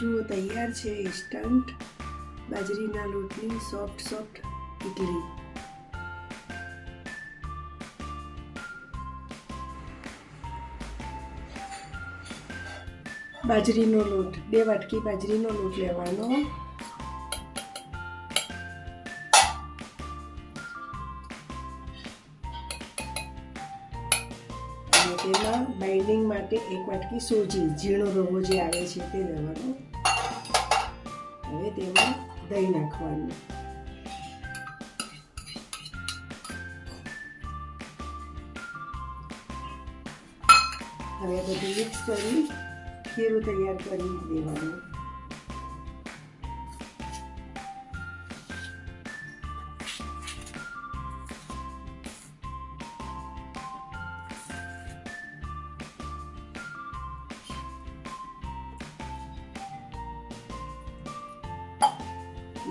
જુઓ, તૈયાર છે ઇન્સ્ટન્ટ બાજરીના લોટની સોફ્ટ સોફ્ટ ઇડલી બાજરીનો લોટ, બે વાટકી બાજરીનો લોટ લેવાનો. અને તેમાં બાઇન્ડિંગ માટે એક વાટકી સોજી, ઝીણો રવો જે આવે છે તે લેવાનો. હવે તેમાં દહીં નાખવાનું. હવે બધું મિક્સ કરી, ખીરું તૈયાર કરી દેવાનું.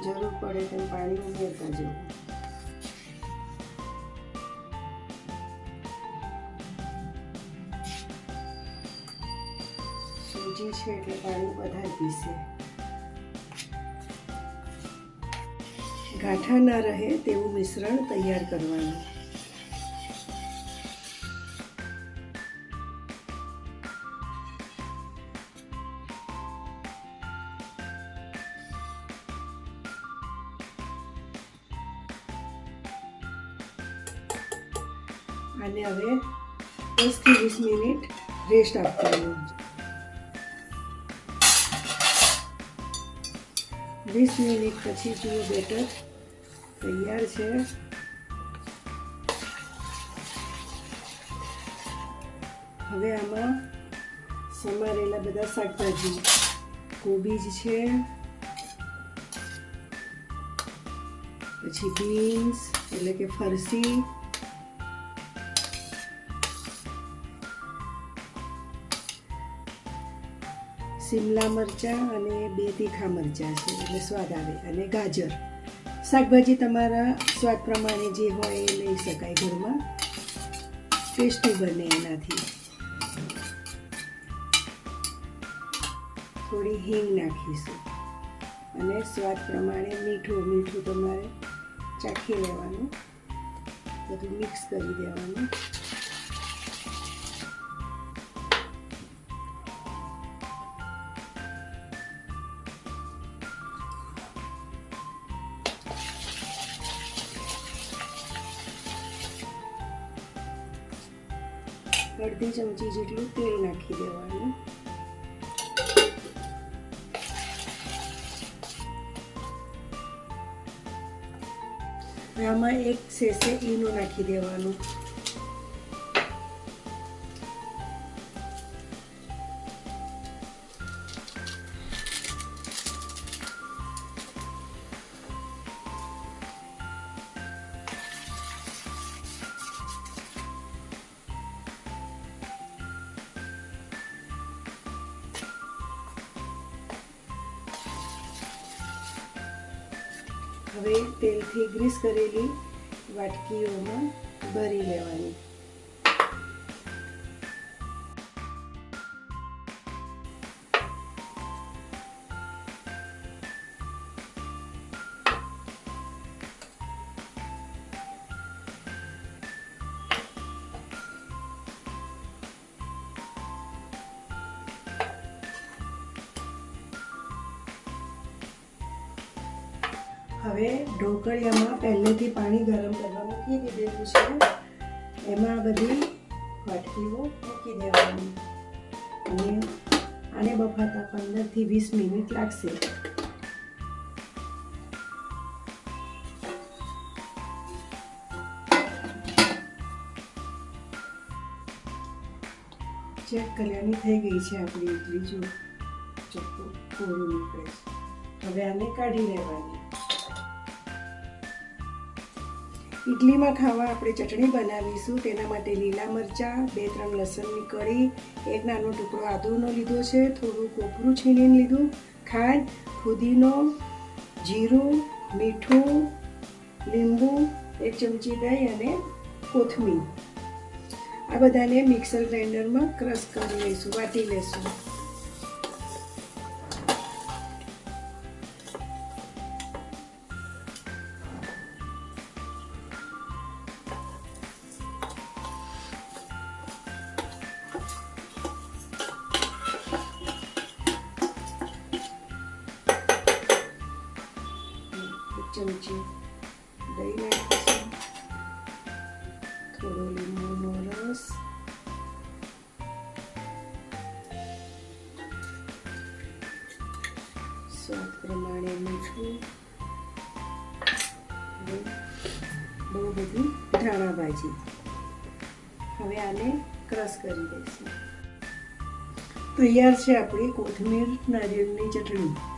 જરૂર પડે તેમ પાણી ઉમેરતા જવું સૂજી છે એટલે પાણી વધારે પીશે ગાંઠા ન રહે તેવું મિશ્રણ તૈયાર કરવાનું. અને હવે દસથી વીસ મિનિટ રેસ્ટ આપવાનું વીસ મિનિટ પછી જુઓ બેટર તૈયાર છે હવે આમાં સમારેલા બધા શાકભાજી કોબીજ છે પછી બીન્સ એટલે કે ફરસી શિમલા મરચાં અને બે તીખા મરચાં છે, એટલે સ્વાદ આવે. અને ગાજર. શાકભાજી તમારા સ્વાદ પ્રમાણે જે હોય એ લઈ શકાય ઘરમાં. ટેસ્ટી બને એનાથી. થોડી હિંગ નાખીશું. અને સ્વાદ પ્રમાણે મીઠું મીઠું તમારે ચાખી લેવાનું. બધું મિક્સ કરી દેવાનું. અડધી ચમચી જેટલું તેલ નાખી દેવાનું. આમાં એક સેસે ઈનો નાખી દેવાનું. હવે તેલથી ગ્રીસ કરેલી વાટકીઓમાં ભરી લેવાની. હવે ઢોકળિયામાં પહેલેથી પાણી ગરમ કરવા મૂકી દીધેલું છે. એમાં બધી વાટકીઓ મૂકી દેવાની. અને આને બફાતા પંદરથી વીસ મિનિટ લાગશે. ચેક કર્યાની થઈ ગઈ છે આપણી ઇડલી, જો ચોખ્ખું કોરું નીકળે છે. હવે આને કાઢી લેવાની. ઇડલીમાં ખાવા આપણે ચટણી બનાવીશું, તેના માટે લીલા મરચાં બે ત્રણ લસણની કળી, એક નાનો ટુકડો આદુનો લીધો છે, થોડું કોપરું છીણીને લીધું, ખાંડ, ફુદીનો, જીરું, મીઠું, લીંબુ, એક ચમચી દહીં અને કોથમીર. આ બધાને મિક્સર ગ્રાઇન્ડરમાં ક્રશ કરી લઈશું, વાટી લઈશું. ચમચી દહીં નાખીશું થોડો લીંબુનો રસ. સ્વાદ પ્રમાણે મીઠું. બહુ બધી ધાણા ભાજી. હવે આને ક્રશ કરી દઈશું. તૈયાર છે આપણી કોથમીર નારિયેળની ચટણી.